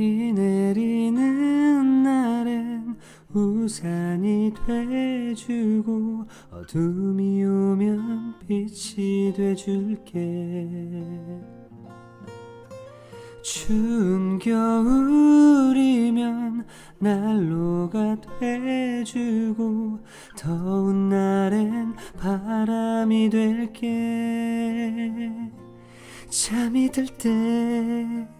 비 내리는 날엔 우산이 돼주고 어둠이 오면 빛이 돼줄게. 추운 겨울이면 난로가 돼주고 더운 날엔 바람이 될게. 잠이 들때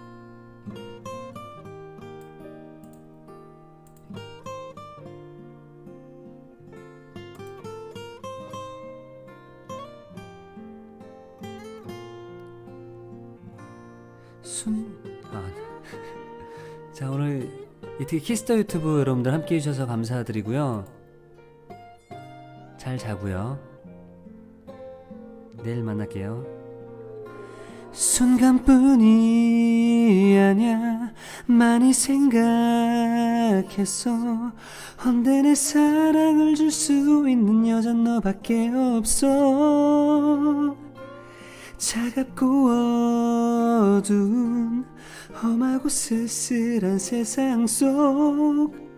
순... 아... 자 오늘 이특 키스터 유튜브 여러분들 함께 해주셔서 감사드리고요. 잘 자고요. 내일 만날게요. 순간뿐이 아냐 많이 생각했어. 언제 내 사랑을 줄 수 있는 여잔 너밖에 없어 차갑고 어두운 험하고 쓸쓸한 세상 속